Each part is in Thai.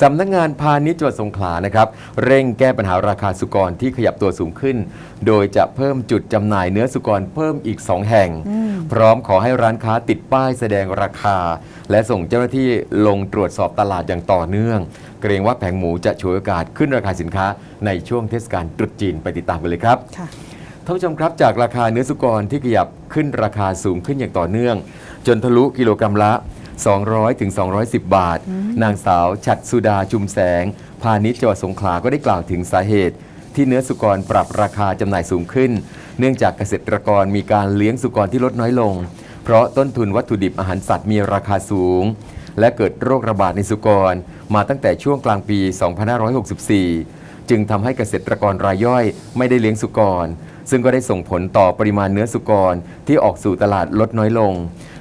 สำนักงานพาณิชย์จังหวัดสงขลานะครับเร่งแก้ปัญหาราคาสุกรที่ขยับตัวสูงขึ้น โดยจะเพิ่มจุดจำหน่ายเนื้อสุกรเพิ่มอีก 2 แห่ง พร้อมขอให้ร้านค้าติดป้ายแสดงราคา และส่งเจ้าหน้าที่ลงตรวจสอบตลาดอย่างต่อเนื่อง เกรงว่าแผงหมูจะฉวยโอกาสขึ้นราคาสินค้าในช่วงเทศกาลตรุษจีนไปติดตามกันเลยครับ ค่ะ ท่านผู้ชมครับจากราคาเนื้อสุกรที่ขยับขึ้นราคาสูงขึ้นอย่างต่อเนื่อง จนทะลุกิโลกรัมละ 200ถึง210 บาท นางสาวฉัดสุดาชุมแสง พาณิชย์จังหวัดสงขลาก็ได้กล่าวถึงสาเหตุ ที่เนื้อสุกรปรับราคาจำหน่ายสูงขึ้น เนื่องจากเกษตรกรมีการเลี้ยงสุกรที่ลดน้อยลง เพราะต้นทุนวัตถุดิบอาหารสัตว์มีราคาสูง และเกิดโรคระบาดในสุกร มาตั้งแต่ช่วงกลางปี 2564 จึงทำให้เกษตรกรรายย่อยไม่ได้เลี้ยงสุกรซึ่งก็ได้ส่งผลต่อปริมาณเนื้อสุกรที่ออกสู่ตลาดลดน้อยลง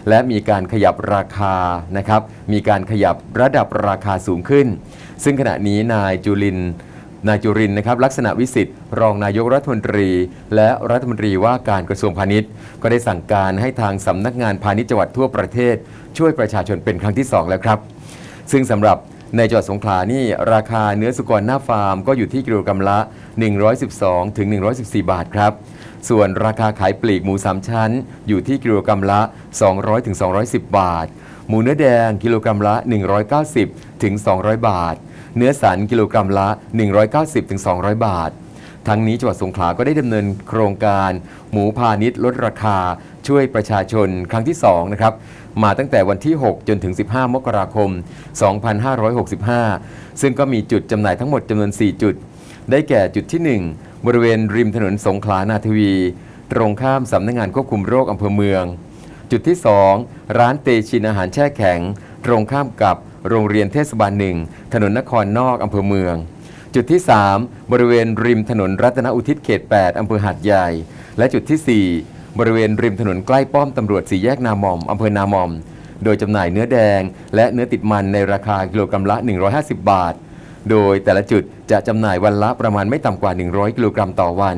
และมีการขยับราคานะครับ มีการขยับระดับราคาสูงขึ้น ซึ่งขณะนี้นายจุลินนายจุรินนะครับลักษณะวิสิทธิ์รองนายกรัฐมนตรี และรัฐมนตรีว่าการกระทรวงพาณิชย์ ก็ได้สั่งการให้ทางสำนักงานพาณิชย์จังหวัดทั่วประเทศ ช่วยประชาชนเป็นครั้งที่สองแล้วครับ ซึ่งสำหรับในจังหวัดสงขลานี่ราคาเนื้อสุกรหน้าฟาร์มก็อยู่ที่กิโลกรัมละ 112 ถึง 114 บาทครับ ส่วนราคาขายปลีกหมู 3 ชั้น อยู่ที่กิโลกรัมละ 200-210 บาท หมูเนื้อแดงกิโลกรัมละ 190-200 บาท เนื้อสันกิโลกรัมละ 190-200 บาททั้งนี้จังหวัดสงขลาก็ได้ดำเนินโครงการ หมูพาณิชย์ลดราคา ช่วยประชาชนครั้งที่2นะครับมาตั้งแต่วันที่ 6 จนถึง 15 มกราคม 2565 ซึ่งก็มีจุดจำหน่ายทั้งหมดจำนวน 4 จุด ได้แก่จุดที่ 1 บริเวณริมถนนสงขลานาทวี ตรงข้ามสำนักงานควบคุมโรคอำเภอเมือง จุดที่ 2 ร้านเตชินอาหารแช่แข็ง ตรงข้ามกับโรงเรียนเทศบาลหนึ่งถนนนครนอกอำเภอเมือง จุดที่ 3 บริเวณริมถนนรัตนอุทิศเขต 8อำเภอหาดใหญ่ และจุดทีสี่4 บริเวณริมถนนใกล้ป้อมตำรวจสี่แยกนามอมอำเภอนามอม โดยจำหน่ายเนื้อแดง และเนื้อติดมันในราคากิโลกรัมละ 150 บาท โดยแต่ละจุดจะจำหน่ายวันละประมาณไม่ต่ำกว่า 100 กิโลกรัมต่อวัน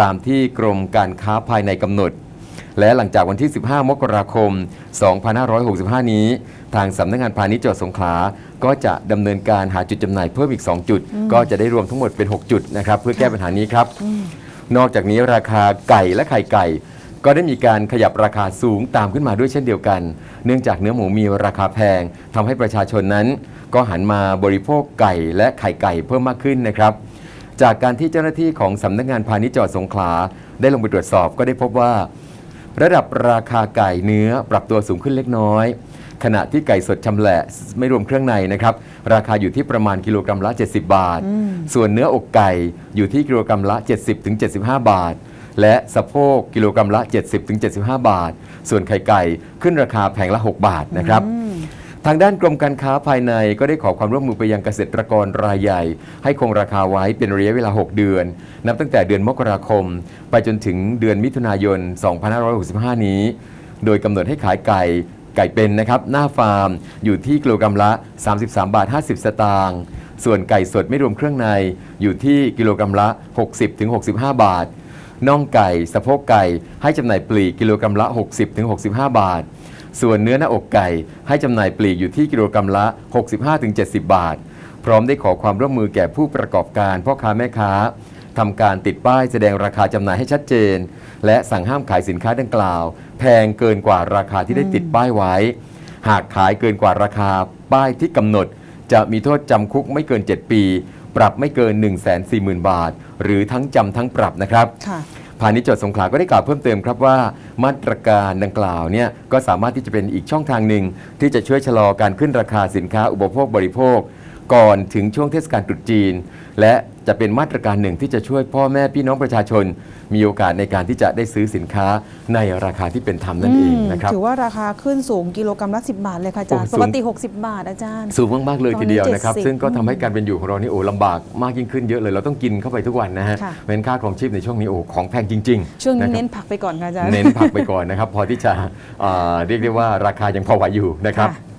ตามที่กรมการค้าภายในกำหนด และหลังจากวันที่ 15 มกราคม 2565 นี้ ทางสำนักงานพาณิชย์จังหวัดสงขลา ก็จะดำเนินการหาจุดจำหน่ายเพิ่มอีก 2 จุด ก็จะได้รวมทั้งหมดเป็น 6 จุดนะครับเพื่อแก้ปัญหานี้ครับ นอกจากนี้ราคาไก่และไข่ไก่ ก็ได้มีการขยับราคาสูงตามขึ้นมาด้วยเช่นเดียวกัน เนื่องจากเนื้อหมูมีราคาแพงทำให้ประชาชนนั้น ก็หันมาบริโภคไก่และไข่ไก่เพิ่มมากขึ้นนะครับ จากการที่เจ้าหน้าที่ของสำนักงานพาณิชย์จังหวัดสงขลาได้ลงไปตรวจสอบก็ได้พบว่า ระดับราคาไก่เนื้อปรับตัวสูงขึ้นเล็กน้อย ขณะที่ไก่สดชำแหละไม่รวมเครื่องในนะครับ ราคาอยู่ที่ประมาณกิโลกรัมละ 70 บาท ส่วนเนื้ออกไก่อยู่ที่กิโลกรัมละ 70ถึง75 บาท และสะโพกกิโลกรัมละ 70ถึง75 บาท ส่วนไข่ไก่ขึ้นราคาแผงละ 6 บาทนะครับทางด้านกรมการค้าภายในก็ได้ขอความร่วมมือไปยังเกษตรกรรายใหญ่ ให้คงราคาไว้เป็นระยะเวลา 6 เดือน นับตั้งแต่เดือนมกราคม ไปจนถึงเดือนมิถุนายน 2565 นี้ โดยกำหนดให้ขายไก่ไก่เป็นนะครับ หน้าฟาร์มอยู่ที่กิโลกรัมละ 33 บาท 50 สตางค์ส่วนไก่สดไม่รวมเครื่องในอยู่ที่กิโลกรัมละ 60ถึง65 บาท น่องไก่ สะโพกไก่ ให้จำหน่ายปลีกกิโลกรัมละ 60ถึง65 บาท ส่วนเนื้อหน้าอกไก่ ให้จำหน่ายปลีกอยู่ที่กิโลกรัมละ 65ถึง70 บาท พร้อมได้ขอความร่วมมือแก่ผู้ประกอบการพ่อค้าแม่ค้าทำการติดป้ายแสดงราคาจำหน่ายให้ชัดเจน และสั่งห้ามขายสินค้าดังกล่าว แพงเกินกว่าราคาที่ได้ติดป้ายไว้ หากขายเกินกว่าราคาป้ายที่กำหนด จะมีโทษจำคุกไม่เกิน 7 ปี ปรับไม่เกิน 1 4 0 0 0 0 บาท หรือทั้งจำทั้งปรับนะครับค่ะ พาณิชย์จังหวัดสงขลาก็ได้กล่าวเพิ่มเติมครับว่า มาตรการดังกล่าวเนี่ยก็สามารถที่จะเป็นอีกช่องทางหนึ่งที่จะช่วยชะลอการขึ้นราคาสินค้าอุปโภคบริโภค ก่อนถึงช่วงเทศกาลตรุษจีน และจะเป็นมาตรการหนึ่งที่จะช่วยพ่อแม่พี่น้องประชาชน มีโอกาสในการที่จะได้ซื้อสินค้าในราคาที่เป็นธรรมนั่นเองนะครับ ถือว่าราคาขึ้นสูงกิโลกรัมละ 10 บาทเลยค่ะอาจารย์โอ้สูปงกติ 60 บาทอาจารย์ สูงมาก ๆ เลยทีเดียวนะครับตอนนี้70ซึ่งก็ทำให้การเป็นอยู่ของเรานี่โอ้ลำบากมากยิ่งขึ้นเยอะเลย เราต้องกินเข้าไปทุกวันนะฮะค่ะเป็นค่าครองชีพในช่วงนี้โอ้ของแพงจริง ๆ ช่วงนี้ะครับเน้นผักไปก่อนค่ะอาจารย์ เน้นผักไปก่อนนะครับพอที่จะอ่าเรียกได้ว่าราคายังพอไหวอยู่นะครับค่ะ